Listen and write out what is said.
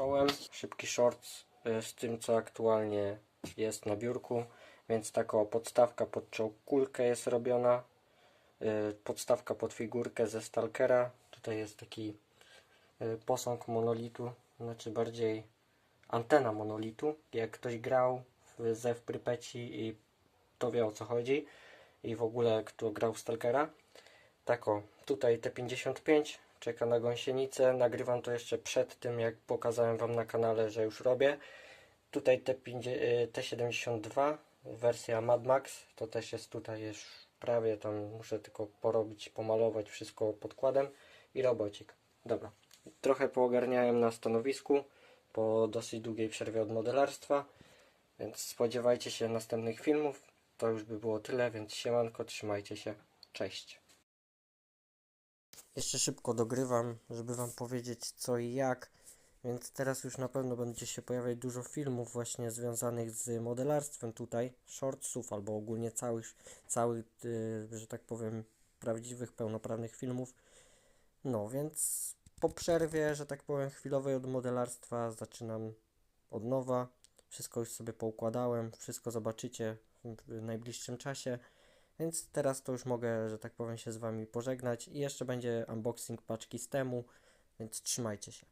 zacząłem. Szybki shorts y, z tym, co aktualnie jest na biurku. Więc taka podstawka pod czołkulkę jest robiona. Y, Podstawka pod figurkę ze Stalkera. Tutaj jest taki y, posąg monolitu, znaczy bardziej antena monolitu. Jak ktoś grał w Zew Prypeci i to wie o co chodzi i w ogóle kto grał w Stalkera. Tak o, tutaj T55 czeka na gąsienicę. Nagrywam to jeszcze przed tym, jak pokazałem Wam na kanale, że już robię. Tutaj T5, y, T72, wersja Mad Max, to też jest tutaj już prawie, tam muszę tylko porobić, pomalować wszystko podkładem i robocik. Dobra, trochę poogarniałem na stanowisku po dosyć długiej przerwie od modelarstwa, więc spodziewajcie się następnych filmów. To już by było tyle, więc siemanko, trzymajcie się. Cześć. Jeszcze szybko dogrywam, żeby Wam powiedzieć co i jak. Więc teraz już na pewno będzie się pojawiać dużo filmów właśnie związanych z modelarstwem tutaj, shortsów albo ogólnie całych, całych, y, że tak powiem, prawdziwych, pełnoprawnych filmów. No więc po przerwie, że tak powiem, chwilowej od modelarstwa zaczynam od nowa. Wszystko już sobie poukładałem, wszystko zobaczycie w najbliższym czasie. Więc teraz to już mogę, że tak powiem, się z Wami pożegnać i jeszcze będzie unboxing paczki z temu, więc trzymajcie się.